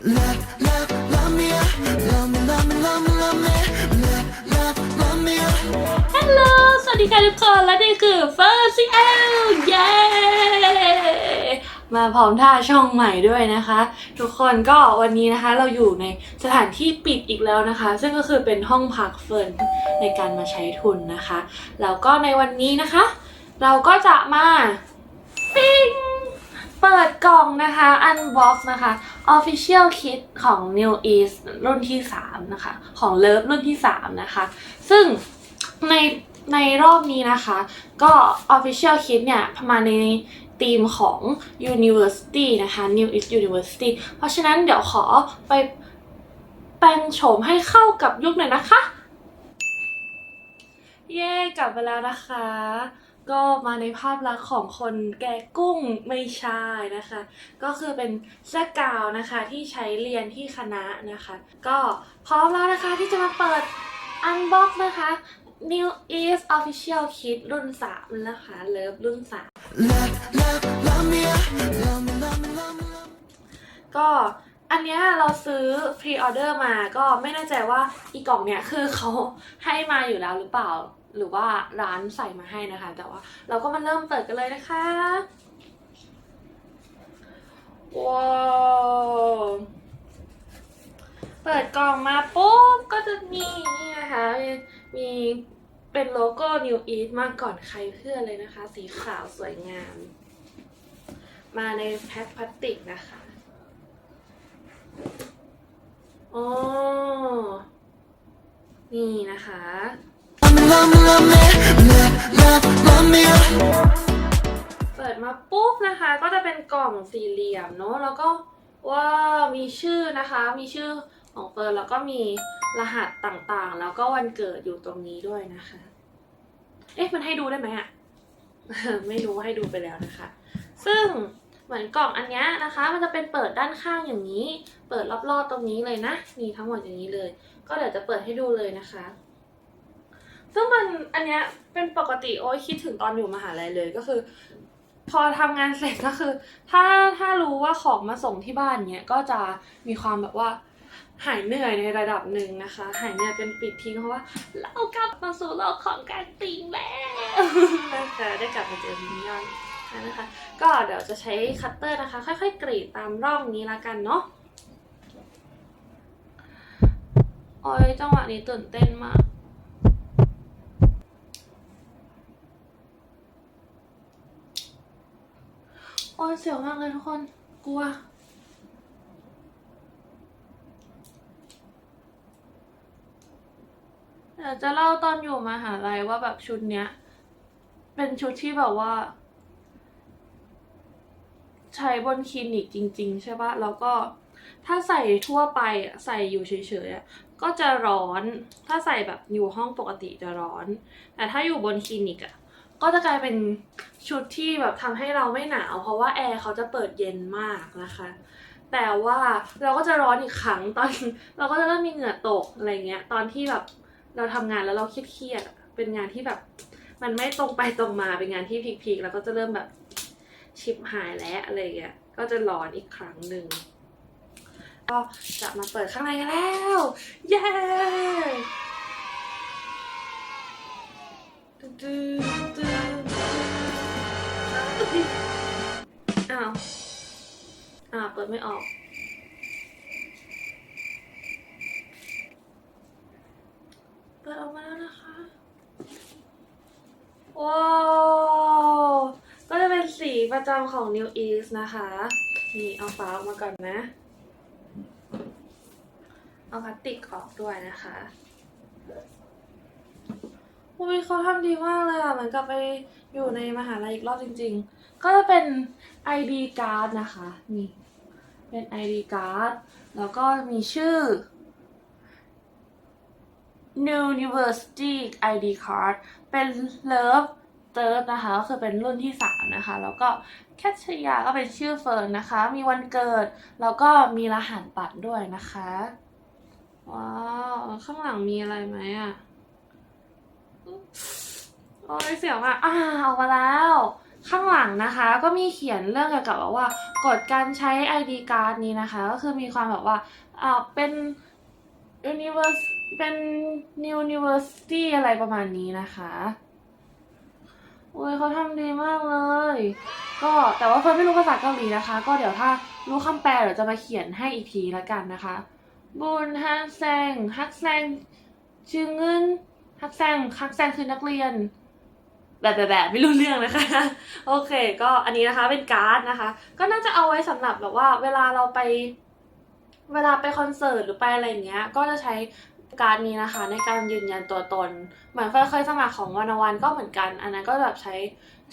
ฮัลโหล สวัสดีค่ะทุกคน และนี่คือ First CL เย้ มาพร้อมท่าช่องใหม่ด้วยนะคะ ทุกคนก็วันนี้นะคะเราอยู่ในสถานที่ปิดอีกแล้วนะคะ ซึ่งก็คือเป็นห้องพักเฟิร์นในการมาใช้ทุนนะคะ แล้วก็ในวันนี้นะคะ เราก็จะมาปิ้ง เปิดกล่องนะคะ unbox นะคะ official kit ของ New East รุ่นที่ 3 นะคะ ของ Love รุ่นที่ 3 นะคะ ซึ่งในในรอบนี้นะคะ ก็ official kit เนี่ยมาในธีมของ university นะคะ New East University เพราะฉะนั้นเดี๋ยวขอไปแปลงโฉมให้เข้ากับยุคหน่อยนะคะ เย้ กลับมาแล้วนะคะ ก็มาในภาพลักษณ์ของคนแกะกุ้งไม่ใช่นะคะ ก็คือเป็นเสื้อกาวนะคะที่ใช้เรียนที่คณะนะคะ ก็พร้อมแล้วนะคะที่จะมาเปิด unbox นะคะ New East Official Kit รุ่น 3 นะคะ เลิฟรุ่น 3 ก็อันเนี้ยเราซื้อพรีออเดอร์มาก็ไม่แน่ใจว่าอีกล่องเนี้ยคือเขาให้มาอยู่แล้วหรือเปล่า หรือว่าร้านใส่มาให้นะคะ แต่ว่าเราก็มาเริ่มเปิดกันเลยนะคะว้าวเปิดกล่องมาปุ๊บก็จะมีนี่นะคะมีมีเป็นโลโก้ New Eat มาก่อนใครเพื่อนเลยนะคะ สีขาวสวยงาม มาในแพ็คพลาสติกนะคะอ๋อนี่นะคะ เปิดมาปุ๊บนะคะ ก็จะเป็นกล่องสี่เหลี่ยมเนอะแล้วก็ว้าวมีชื่อนะคะ มีชื่อของเฟิร์นแล้วก็มีรหัสต่างๆ แล้วก็วันเกิดอยู่ตรงนี้ด้วยนะคะ เอ๊ะมันให้ดูได้ไหมอะไม่รู้ให้ดูไปแล้วนะคะ ซึ่งเหมือนกล่องอันเนี้ยนะคะ มันจะเป็นเปิดด้านข้างอย่างนี้ เปิดรอบๆตรงนี้เลยนะ มีทั้งหมดอย่างนี้เลย ก็เดี๋ยวจะเปิดให้ดูเลยนะคะ ซึ่งมันอันเนี้ยเป็นปกติโอ้ยคิดถึงตอนอยู่มหาลัยเลยก็คือ พอทำงานเสร็จก็คือ ถ้าถ้ารู้ว่าของมาส่งที่บ้านเนี้ยก็จะมีความแบบว่าหายเหนื่อยในระดับหนึ่งนะคะ หายเหนื่อยเป็นปิดทิ้งเพราะว่า เรากลับมาสู่โลกของการติงแล้วนะคะได้กลับมาเจอมินยอนนะคะ ก็เดี๋ยวจะใช้คัตเตอร์นะคะ ค่อยๆ กรีดตามร่องนี้ละกันเนาะโอ้ยจังหวะนี้ตื่นเต้นมาก โอ้เสียวมากเลยทุกคน กลัว เดี๋ยวจะเล่าตอนอยู่มหาลัยว่าแบบชุดเนี้ย เป็นชุดที่แบบว่า ใช้บนคลินิกจริง ๆ ใช่ปะแล้วก็ถ้าใส่ทั่วไปใส่อยู่เฉยๆก็จะร้อน ถ้าใส่แบบอยู่ห้องปกติจะร้อน แต่ถ้าอยู่บนคลินิกอะ ก็จะกลายเป็นชุดที่แบบทำให้เราไม่หนาว เพราะว่าแอร์เขาจะเปิดเย็นมากนะคะ แต่ว่าเราก็จะร้อนอีกครั้งตอนเราก็จะเริ่มมีเหงื่อตกอะไรเงี้ย ตอนที่แบบเราทำงานแล้วเราเครียดๆเป็นงานที่แบบมันไม่ตรงไปตรงมาเป็นงานที่พีคๆแล้วก็จะเริ่มแบบชิปหายแล้วอะไรเงี้ยก็จะร้อนอีกครั้งหนึ่งก็จะมาเปิดข้างในกันแล้ว เย้ดึด อ้าวอ้าเปิดไม่ออก เปิดออกมาแล้วนะคะ ว้าว ก็จะเป็นสีประจำของ New East นะคะ นี่เอาฟ้าออกมาก่อนนะ เอาพลาสติกออกด้วยนะคะ อุ้ยเขาทำดีมากเลยอะ เหมือนกับไปอยู่ในมหาลัยอีกรอบจริง ๆ ก็จะเป็น ID card นะคะ นี่ เป็น ID card แล้วก็มีชื่อ New University ID card เป็น Love Third นะคะก็คือเป็นรุ่นที่ 3 นะคะ แล้วก็แคทชยาก็เป็นชื่อเฟิร์นนะคะ มีวันเกิด แล้วก็มีรหัสบัตรด้วยนะคะ ว้าว ข้างหลังมีอะไรไหมอะ โอ้ยเสียวอะอ่าออกมาแล้ว ข้างหลังนะคะ ก็มีเขียนเรื่องเกี่ยวกับว่ากฎการใช้ ID card นี้นะคะ ก็คือมีความแบบว่าอ่าเป็น universe เป็น new university อะไรประมาณนี้นะคะโอ้ยเขาทำดีมากเลย ก็แต่ว่าเฟิร์นไม่รู้ภาษาเกาหลีนะคะ ก็เดี๋ยวถ้ารู้คำแปลเดี๋ยวจะมาเขียนให้อีกทีละกันนะคะบุญฮักแซงฮักแซงชื่อเงิน ฮักแซงฮักแซงคือนักเรียนแบบแบบแบบไม่รู้เรื่องนะคะ โอเค ก็อันนี้นะคะเป็นการ์ดนะคะ ก็น่าจะเอาไว้สำหรับแบบว่า เวลาเราไป เวลาไปคอนเสิร์ตหรือไปอะไรอย่างเงี้ย ก็จะใช้การ์ดนี้นะคะในการยืนยันตัวตน เหมือนเฟิร์นเคยสมัครของวันวันก็เหมือนกัน อันนั้นก็แบบใช้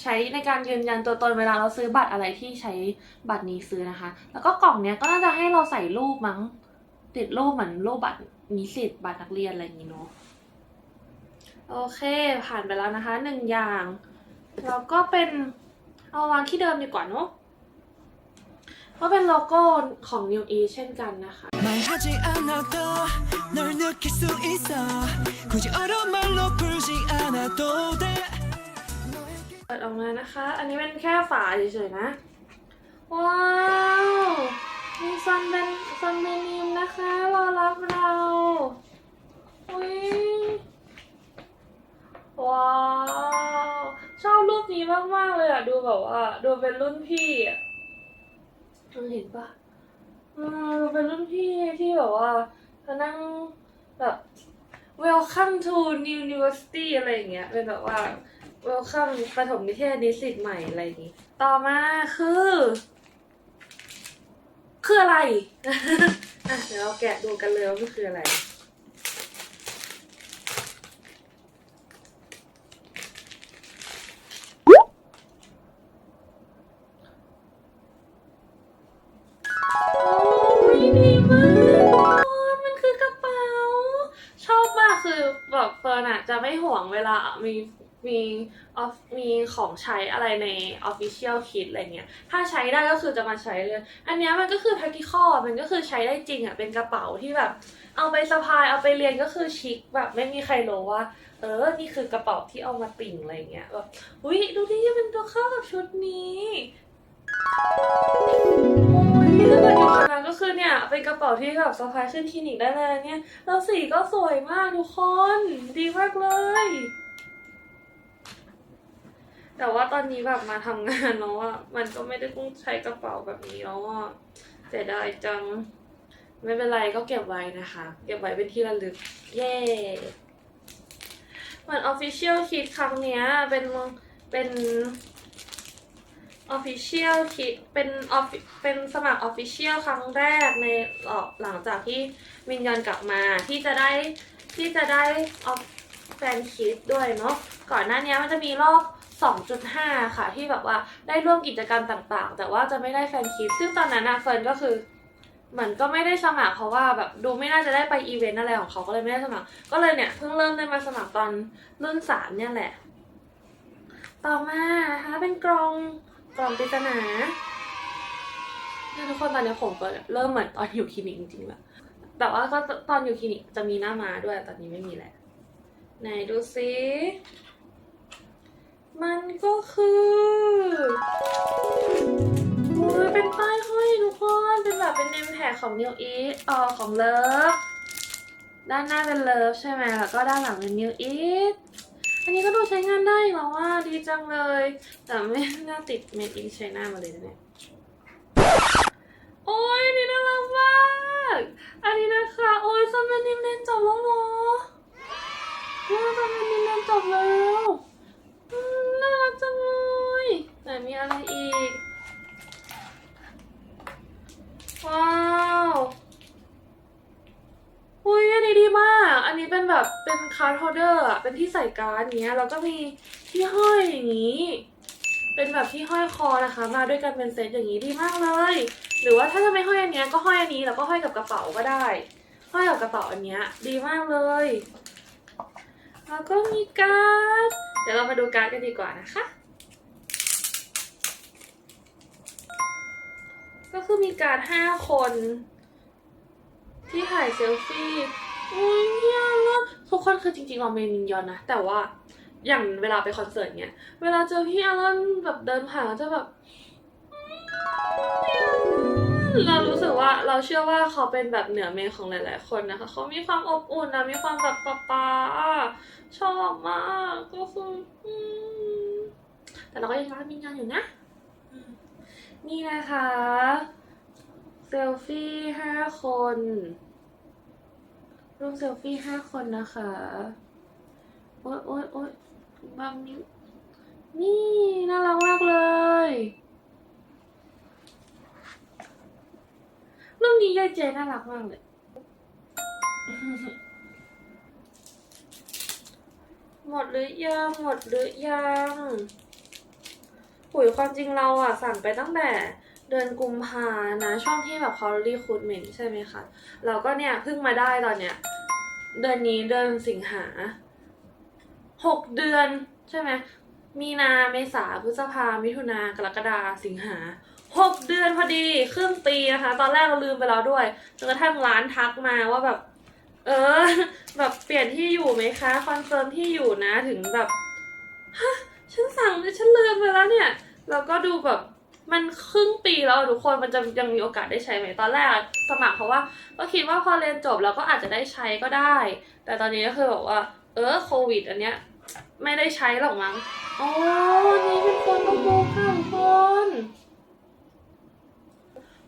ใช้ในการยืนยันตัวตนเวลาเราซื้อบัตรอะไรที่ใช้บัตรนี้ซื้อนะคะ แล้วก็กล่องเนี้ยก็น่าจะให้เราใส่รูปมั้ง ติดรูปเหมือนรูปบัตรนิสิตบัตรนักเรียนอะไรอย่างงี้เนาะ โอเคผ่านไปแล้วนะคะหนึ่งอย่างเราก็เป็นเอาวางที่เดิมดีกว่าเนาะก็เป็นโลโก้ของ New E เช่นกันนะคะเปิดออกมานะคะ อันนี้เป็นแค่ฝาเฉยๆนะ ว้าวมีซันเบนซันเบนิมนะคะ รอรับเราอุ้ย ว้าว ชอบรูปนี้มากๆเลยอะ ดูแบบว่า ดูเป็นรุ่นพี่อะมึงเห็นปะอืมดูเป็นรุ่นพี่ที่แบบว่าเขานั่งแบบ welcome to new university อะไรอย่างเงี้ย เป็นแบบว่า welcome ประถมนิเทศนิสิตใหม่อะไรอย่างงี้ ต่อมาคือ คืออะไร อะ เดี๋ยวเราแกะดูกันเลยว่ามันคืออะไร มีมีออฟมีของใช้อะไรใน Official Kit อะไรเงี้ย ถ้าใช้ได้ก็คือจะมาใช้เลย อันเนี้ยมันก็คือ practical อมันก็คือใช้ได้จริงอะเป็นกระเป๋าที่แบบ เอาไปสะพาย เอาไปเรียนก็คือชิคแบบไม่มีใครรู้ว่า เออ นี่คือกระเป๋าที่เอามาติ่งอะไรเงี้ย แบบ อุ้ยดูดิมันตัวเข้ากับชุดนี้โอ้ยถ้าเกิดอยู่คณะก็คือเนี่ย เป็นกระเป๋าที่แบบสะพายขึ้นคลินิกได้เลยเนี่ย แล้วสีก็สวยมากทุกคน ดีมากเลย แต่ว่าตอนนี้แบบมาทำงานแล้วอะมันก็ไม่ได้ต้องใช้กระเป๋าแบบนี้แล้วอะเสียดายจัง ไม่เป็นไรก็เก็บไว้นะคะ เก็บไว้เป็นที่ระลึก เย้เหมือน Official Kit ครั้งเนี้ยเป็นเป็น Official คิดเป็น offi- เป็นสมัคร Official ครั้งแรกในหลังจากที่มินยอนกลับมาที่จะได้ที่จะได้ออฟแฟนคิดด้วยเนาะก่อนหน้านี้มันจะมีรอบ 2.5 ค่ะ ที่แบบว่าได้ร่วมกิจกรรมต่างๆ แต่ว่าจะไม่ได้แฟนคิดซึ่งตอนนั้นนะเฟิร์นก็คือเหมือนก็ไม่ได้สมัครเพราะว่าแบบดูไม่น่าจะได้ไปอีเวนต์อะไรของเขาก็เลยไม่ได้สมัคร ก็เลยเนี่ยเพิ่งเริ่มได้มาสมัครตอนรุ่นสามเนี่ยแหละ ต่อมานะคะเป็นกล่องกล่องปริศนานี่ทุกคนตอนนี้ผมก็เริ่มเหมือนตอนอยู่คลินิกจริงๆแล้วแต่ว่าก็ตอนอยู่คลินิกจะมีหน้ามาด้วยตอนนี้ไม่มีแล้วไหนดูซิ มันก็คือโอ้ยเป็นป้ายห้อยทุกคน เป็นแบบเป็นเนมแท็กของ New e เอ่อของเลิฟ ด้านหน้าเป็นเลิฟใช่ไหมแล้วก็ด้านหลังเป็น New e อันนี้ก็ดูใช้งานได้แล้วว่าดีจังเลย แต่ไม่น่าติดเมดอินไชน่ามาเลยนะเนี่ยโอ้ยนี่น่ารักมาก อันนี้นะคะ โอ้ยซัมเมนิมเรียนจบแล้วเหรอว้าซัมเมนิมเรียนจบแล้ว น่ารักจังเลยแต่มีอะไรอีก ว้าวอุ้ยอันนี้ดีมาก อันนี้เป็นแบบเป็นคาร์ดโฮเดอร์อะเป็นที่ใส่การ์ดเนี้ย แล้วก็มีที่ห้อยอย่างนี้ เป็นแบบที่ห้อยคอนะคะ มาด้วยกันเป็นเซตอย่างนี้ดีมากเลย หรือว่าถ้าจะไม่ห้อยอันเนี้ยก็ห้อยอันนี้แล้วก็ห้อยกับกระเป๋าก็ได้ ห้อยกับกระเป๋าอันเนี้ยดีมากเลย แล้วก็มีการ์ด ดี๋ยวเรามาดูการ์ดกันดีกว่านะคะ ก็คือมีการ์ดห้าคน ที่ถ่ายเซลฟี่อุ้ยเนี่ยแล้วทุกคนคือจริงๆเราเมนินยอนนะ แต่ว่าอย่างเวลาไปคอนเสิร์ตเนี้ยเวลาเจอพี่อารันแบบเดินผ่านก็จะแบบ เรารู้สึกว่าเราเชื่อว่าเขาเป็นแบบเหนือเมนของหลาย ๆ คนนะคะ เขามีความอบอุ่นนะมีความแบบป๊าป๊าชอบมากก็คืออืมแต่เราก็ยังรักมินยังอยู่นะ นี่นะคะเซลฟี่ห้าคนรูปเซลฟี่ห้าคนนะคะ โอ๊ยโอ๊ยโอ๊ยบางนิ้วนี่ น่ารักมากเลย รูป นี้ยายเจน่ารักมากเลย หมดหรือยังหมดหรือยังหุยความจริงเราอะสั่งไปตั้งแต่เดือนกุมภานะช่วงที่แบบเขารีคูดเมนใช่ไหมคะเราก็เนี่ยเพิ่งมาได้ตอนเนี้ยเดือนนี้เดือนสิงหาหกเดือนใช่ไหมมีนาเมษาพฤษภามิถุนากรกฎาสิงหา หกเดือนพอดีครึ่งปีนะคะ ตอนแรกเราลืมไปแล้วด้วยจนกระทั่งร้านทักมาว่าแบบ เออ แบบเปลี่ยนที่อยู่ไหมคะคอนเฟิร์มที่อยู่นะถึงแบบฮะฉันสั่งฉันลืมไปแล้วเนี่ยแล้วก็ดูแบบมันครึ่งปีแล้วทุกคนมันจะยังมีโอกาสได้ใช้ไหมตอนแรกสมัครเพราะว่าก็คิดว่าพอเรียนจบเราก็อาจจะได้ใช้ก็ได้ แต่ตอนนี้ก็คือแบบว่า เออโควิด อันเนี้ยไม่ได้ใช้หรอกมั้งอ๋ออันนี้เป็นโฟโต้บุ๊กค่ะทุกคน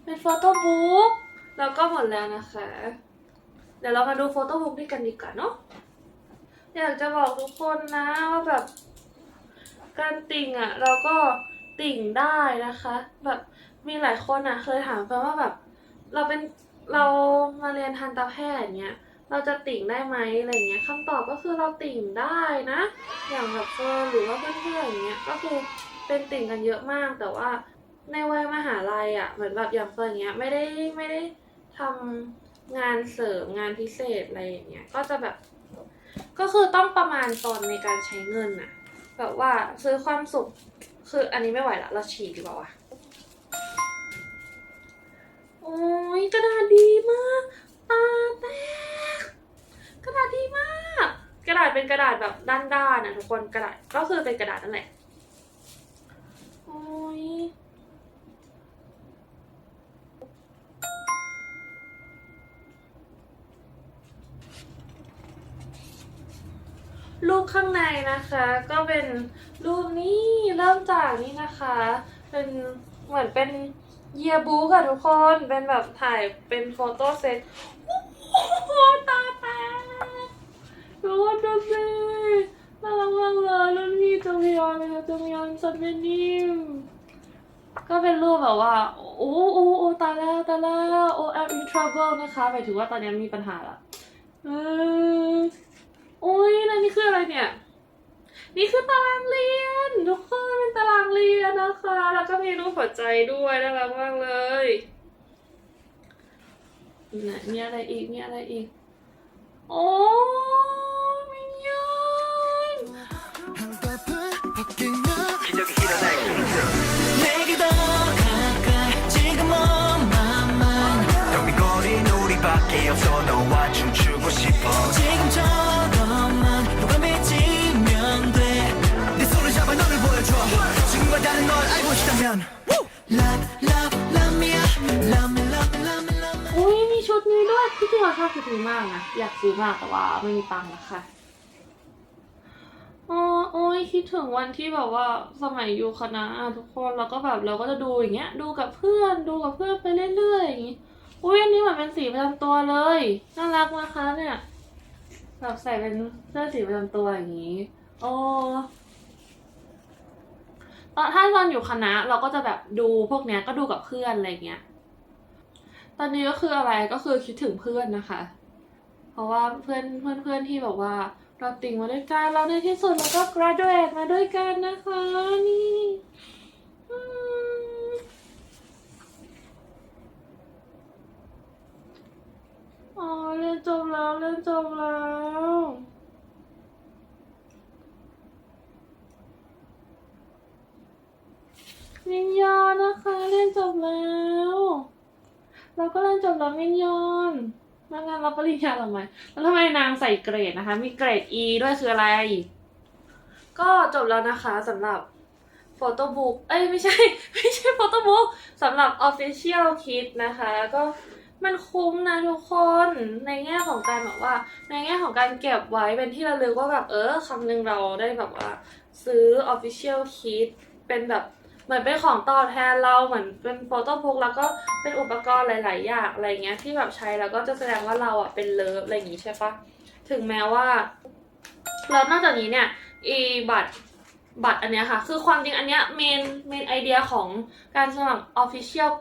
เป็นโฟโต้บุ๊กแล้วก็หมดแล้วนะคะ เดี๋ยวเรามาดูโฟโต้บุ๊กด้วยกันดีกว่าเนาะอยากจะบอกทุกคนนะว่าแบบ การติ่งอะ่ะ เราก็ติ่งได้นะคะ แบบมีหลายคนอะ่ะ เคยถามเฟิร์นว่าแบบ เราเป็นเรามาเรียนทันตแพทย์เนี้ยเราจะติ่งได้ไหมอะไรเงี้ยคำตอบก็คือเราติ่งได้นะ อย่างแบบเฟิร์หรือว่าเพื่อนๆอย่างเงี้ยก็คือเป็นติ่งกันเยอะมาก แต่ว่า ในวัยมหาลัยอะ่ะเหมือนแบบอย่างเฟิร์นเงี้ย ไม่ได้ไม่ได้ทำงานเสริมงานพิเศษอะไรอย่างเงี้ยก็จะแบบ ก็คือต้องประมาณตนในการใช้เงินอะแบบว่าซื้อความสุขคืออันนี้ไม่ไหวละเราฉีกดีกว่าวะโอ้ยกระดาษดีมากตาแตกกระดาษดีมาก กระดาษเป็นกระดาษแบบด้านๆนะทุกคนกระดาษก็คือเป็นกระดาษนั่นแหละโอ้ย รูปข้างในนะคะ ก็เป็นรูปนี้เริ่มจากนี่นะคะ เป็นเหมือนเป็นเยียบุ๊กอะทุกคนเป็นแบบถ่ายเป็นโฟโต้เซตโอ้โหตาแตกทุกคนดูสิน่ารักมากเลยรุ่นพี่จงยอนเลยนะจงยอนสันเมนิมก็เป็นรูปแบบว่า โอ้โอ้โอ้ตายแล้วตายแล้วโอ้ I'm in trouble นะคะหมายถึงว่าตอนนี้มีปัญหาละเออ โอ้ยแล้วนี่คืออะไรเนี่ย นี่คือตารางเรียนทุกคนเป็นตารางเรียนนะคะ แล้วก็มีรูปหัวใจด้วยน่ารักมากเลยนมีอะไรอีกมีอะไรอีก โอ้ ที่จริงเราชอบชุดนี้มากนะ อยากซื้อมากแต่ว่าไม่มีตังค์นะคะอ๋อโอ้ยคิดถึงวันที่แบบว่าสมัยอยู่คณะอะทุกคนแล้วก็แบบเราก็จะดูอย่างเงี้ย ดูกับเพื่อนดูกับเพื่อนไปเรื่อยๆอย่างงี้อุ้ยอันนี้เหมือนเป็นสีประจำตัวเลยน่ารักนะคะเนี่ยแบบใส่เป็นเสื้อสีประจำตัวอย่างนี้ โอ้ตอนถ้าตอนอยู่คณะเราก็จะแบบดูพวกเนี้ยก็ดูกับเพื่อนอะไรเงี้ย ตอนนี้ก็คืออะไรก็คือคิดถึงเพื่อนนะคะ เพราะว่าเพื่อนเพื่อนเพื่อนที่แบบว่าเราติ่งมาด้วยกันเราในที่สุดเราก็ graduate มาด้วยกันนะคะนี่อ๋อเรียนจบแล้วเรียนจบแล้วมินยอนะคะเรียนจบแล้ว เราก็เรียนจบแล้วมินยอนมางานรับปริญญาทำไหมแล้วทำไมนางใส่เกรดนะคะ มีเกรด E ด้วยคืออะไร ก็จบแล้วนะคะสำหรับโฟโต้บุ๊กเอ้ยไม่ใช่ ไม่ใช่โฟโต้บุ๊กสำหรับ Official Kit นะคะ ก็มันคุ้มนะทุกคนในแง่ของการแบบว่า ในแง่ของการเก็บไว้เป็นที่ระลึกว่าแบบเออครั้งหนึ่งเราได้แบบว่า ซื้อ Official Kit เป็นแบบ เหมือนเป็นของตอบแทนเราเหมือนเป็นโฟโต้บุ๊กแล้วก็เป็นอุปกรณ์หลาย ๆ อย่างอะไรเงี้ยที่แบบใช้แล้วก็จะแสดงว่าเราอะเป็นเลิฟอะไรอย่างงี้ใช่ปะถึงแม้ว่าแล้วนอกจากนี้เนี่ยอีบัตรบัตรอันเนี้ยค่ะ คือความจริงอันเนี้ยเมนเมนไอเดียของการสมัคร Official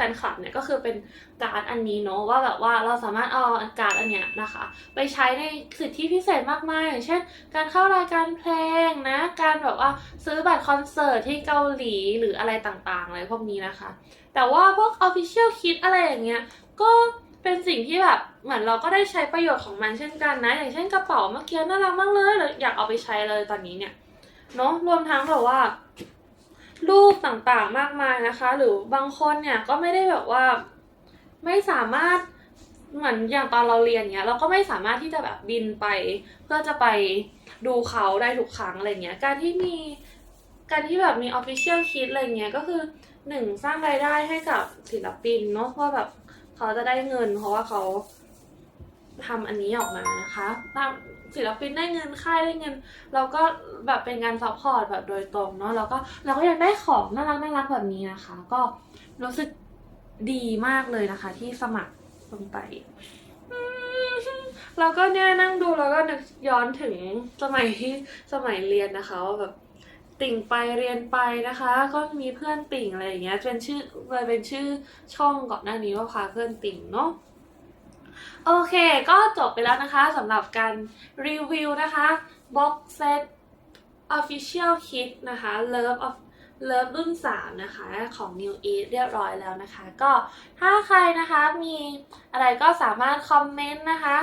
ฟนคลับเนี่ยก็คือเป็นการ์ดอันนี้เนาะว่าแบบว่าเราสามารถเอาการ์ดอันเนี้ยนะคะ ไปใช้ในสิทธิพิเศษมากมายอย่างเช่น การเข้ารายการเพลงนะ การแบบว่าซื้อบัตรคอนเสิร์ตที่เกาหลีหรืออะไรต่างๆอะไรพวกนี้นะคะ แต่ว่าพวก Official Kit อะไรอย่างเงี้ยก็เป็นสิ่งที่แบบเหมือนเราก็ได้ใช้ประโยชน์ของมันเช่นกันนะ อย่างเช่นกระเป๋าเมื่อกี้น่ารักมากเลยเราอยากเอาไปใช้เลยตอนนี้เนี่ยเนาะรวมทั้งแบบว่า รูปต่างๆมากมายนะคะ หรือบางคนเนี่ยก็ไม่ได้แบบว่าไม่สามารถเหมือนอย่างตอนเราเรียนเนี้ยเราก็ไม่สามารถที่จะแบบบินไป เพื่อจะไปดูเขาได้ทุกครั้งอะไรเงี้ยการที่มีการที่แบบมี Official Kit อะไรเงี้ยก็คือหนึ่งสร้างรายได้ให้กับศิลปินเนาะว่าแบบเขาจะได้เงิน เพราะว่าเขาทำอันนี้ออกมานะคะตาม ศิลปินได้เงินค่ายได้เงิน เราก็แบบเป็นการซัพพอร์ตแบบโดยตรงเนาะแล้วก็เราก็ยังได้ของน่ารักน่ารักแบบนี้นะคะ ก็รู้สึกดีมากเลยนะคะ ที่สมัครลงไปอืมเราก็เนี่ยนั่งดูแล้วก็นึกย้อนถึงสมัยที่สมัยเรียนนะคะว่าแบบติ่งไปเรียนไปนะคะ ก็มีเพื่อนติ่งอะไรอย่างเงี้ยเป็นชื่อเลยเป็นชื่อช่องก่อนหน้านี้ว่าพาเพื่อนติ่งเนาะ โอเค ก็จบไปแล้วนะคะสำหรับการรีวิวนะคะบ็อกเซต official kit นะคะ love of love รุ่น 3 นะคะ ของ New Eat เรียบร้อยแล้วนะคะ ก็ถ้าใครนะคะมีอะไรก็สามารถคอมเมนต์นะคะ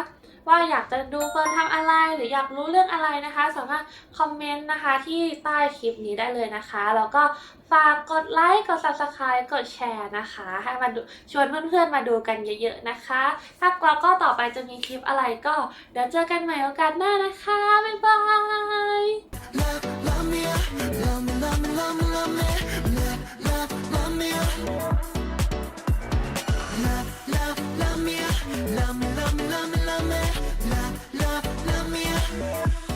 ว่าอยากจะดูเฟิร์นทำอะไร หรืออยากรู้เรื่องอะไรนะคะ สามารถคอมเมนต์นะคะที่ใต้คลิปนี้ได้เลยนะคะ แล้วก็ฝากกดไลค์ กด subscribe กดแชร์นะคะ ให้มาดูชวนเพื่อนๆมาดูกันเยอะๆนะคะ ถ้าเราก็ต่อไปจะมีคลิปอะไรก็ เดี๋ยวเจอกันใหม่โอกาสหน้านะคะ บ๊ายบาย love me, love me, love me. Thank you.